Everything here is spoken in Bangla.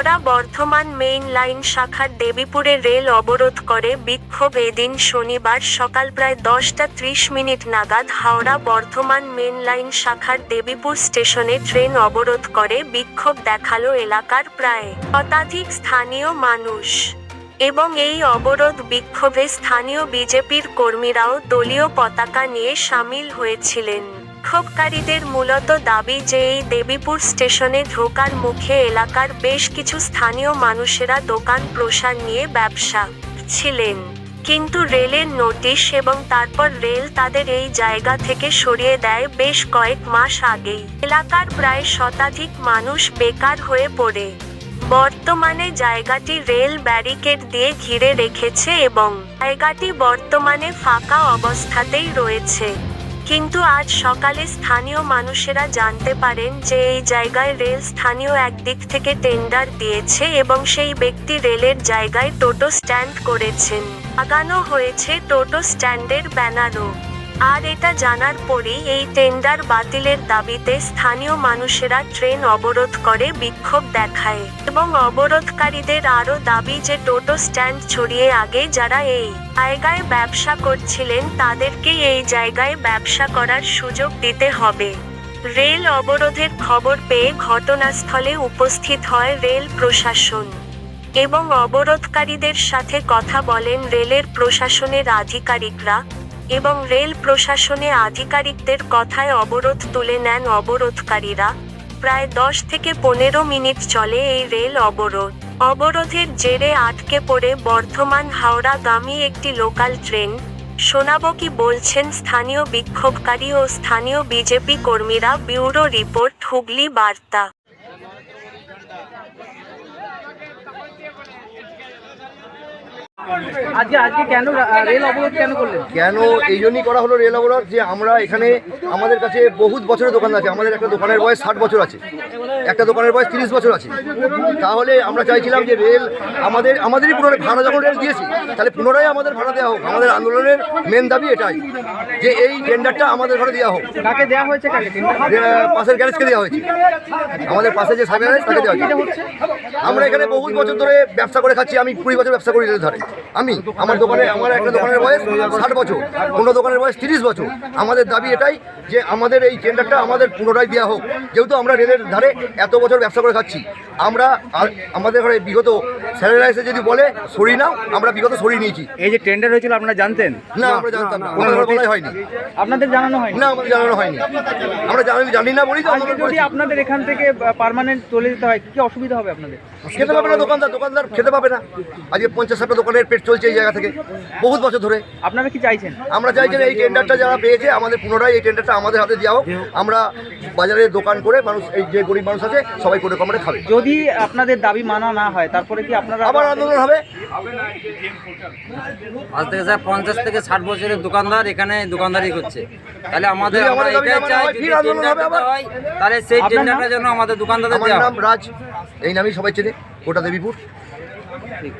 হাওড়া বর্ধমান মেইন লাইন শাখার দেবীপুরে রেল অবরোধ করে বিক্ষোভ এদিন শনিবার সকাল প্রায় দশটা ত্রিশ মিনিট নাগাদ হাওড়া বর্ধমান মেইন লাইন শাখার দেবীপুর স্টেশনে ট্রেন অবরোধ করে বিক্ষোভ দেখাল এলাকার প্রায় শতাধিক স্থানীয় মানুষ। এবং এই অবরোধ বিক্ষোভে স্থানীয় বিজেপির কর্মীরাও দলীয় পতাকা নিয়ে সামিল হয়েছিলেন। বিক্ষোভকারীদের মূলত দাবি যে এই দেবীপুর স্টেশনে ঢোকার মুখে এলাকার বেশ কিছু স্থানীয় মানুষেরা দোকান প্রসার নিয়ে ব্যবসা ছিলেন কিন্তু রেলের নোটিশ এবং তারপর রেল তাদের এই জায়গা থেকে সরিয়ে দেয় বেশ কয়েক মাস আগেই এলাকার প্রায় শতাধিক মানুষ বেকার হয়ে পড়ে বর্তমানে জায়গাটি রেল ব্যারিকেড দিয়ে ঘিরে রেখেছে এবং জায়গাটি বর্তমানে ফাঁকা অবস্থাতেই রয়েছে কিন্তু আজ সকালে স্থানীয় মানুষেরা জানতে পারেন যে এই জায়গায় রেল স্থানীয় একদিক থেকে টেন্ডার দিয়েছে এবং সেই ব্যক্তি রেলের জায়গায় টোটো স্ট্যান্ড করেছেন। আগানো হয়েছে টোটো স্ট্যান্ডের ব্যানারও। আর এটা জানার পরেই এই টেন্ডার বাতিলের দাবিতে স্থানীয় মানুষেরা ট্রেন অবরোধ করে বিক্ষোভ দেখায়। এবং অবরোধকারীদের আরও দাবি যে টোটো স্ট্যান্ড ছড়িয়ে আগে যারা এই জায়গায় ব্যবসা করছিলেন তাদেরকে এই জায়গায় ব্যবসা করার সুযোগ দিতে হবে। রেল অবরোধের খবর পেয়ে ঘটনাস্থলে উপস্থিত হয় রেল প্রশাসন। এবং অবরোধকারীদের সাথে কথা বলেন রেলের প্রশাসনের আধিকারিকরা। এবং রেল প্রশাসনে আধিকারিকদের কথায় অবরোধ তুলে নেন অবরোধকারীরা। প্রায় দশ থেকে পনেরো মিনিট চলে এই রেল অবরোধ। অবরোধের জেরে আটকে পড়ে বর্ধমান হাওড়াগামী একটি লোকাল ট্রেন। শোনাবো কি বলছেন স্থানীয় বিক্ষোভকারী ও স্থানীয় বিজেপি কর্মীরা, ব্যুরো রিপোর্ট, হুগলি বার্তা। আজকে আজকে কেন রেল অবরোধ কেন করলেন? কেন এই জন্যই করা হলো রেল অবরোধ? যে আমরা এখানে আমাদের কাছে বহুত বছরের দোকান আছে। আমাদের একটা দোকানের বয়স ষাট বছর আছে। একটা দোকানের বয়স তিরিশ বছর আছে। তাহলে আমরা চাইছিলাম যে রেল আমাদের আমাদেরই পুনরায় ভাড়া যখন রেল দিয়েছি তাহলে পুনরায় আমাদের ভাড়া দেওয়া হোক। আমাদের আন্দোলনের মেন দাবি এটাই যে এই টেন্ডারটা আমাদের ঘরে দেওয়া হোক। কাকে দেওয়া হয়েছে পাশের গ্যারেজকে দেওয়া হয়েছে। আমাদের পাশে যে গ্যারেজ তাকে দেওয়া হয়েছে। আমরা এখানে বহু বছর ধরে ব্যবসা করে খাচ্ছি আমি কুড়ি বছর ব্যবসা করি ধারে। আমি, আমার দোকানে, আমার একটা দোকানের বয়স ষাট বছর কোনো দোকানের বয়স তিরিশ বছর। আমাদের দাবি এটাই যে আমাদের এই টেন্ডারটা আমাদের পুনরায় দেওয়া হোক। যেহেতু আমরা রেলের ধারে এত বছর ব্যবসা করে খাচ্ছি, আমরা আমাদের ঘরে বিগত স্যারেরা এসে যদি বলে সরি নাও আমরা বিগত সরিয়ে নিয়েছি। এই যে টেন্ডার হয়েছিল আপনারা জানতেন? না আমরা জানতাম না। আমাদের বলাই হয়নি। আপনাদের জানানো হয়নি? না আমাদের জানানো হয়নি। আমরা জানি জানি না বলি যদি আপনাদের এখান থেকে পার্মানেন্ট চলে যেতে হয় কি অসুবিধা হবে আপনাদের? খেতে পাবে না দোকানদার দোকানদার খেতে পাবে না। আজকে পঞ্চাশ ষাটটা দোকানের পেট চলছে এই জায়গা থেকে। বহুত বছর ধরে। আপনারা কি চাইছেন? আমরা চাই যে এই টেন্ডারটা যারা পেয়েছে আমাদের পুনরায় এই টেন্ডারটা আমাদের হাতে দেওয়া হোক। আমরা বাজারে দোকান করে মানুষ এই যে গরিব মানুষ আছে সবাই করে কমরে খাবে। যদি আপনাদের দাবি মানা না হয় তারপরে আবার আন্দোলন হবে আজ থেকে স্যার পঞ্চাশ থেকে ষাট বছরের দোকানদার এখানে দোকানদারি করছে তাহলে আমাদের এটাই চাই হয়, তাহলে সেই? টেন্ডারটা যেন আমাদের দোকানদারদের দেওয়া নাম রাজ এই নামই সবাই চেনে গোটা দেবীপুর ঠিক।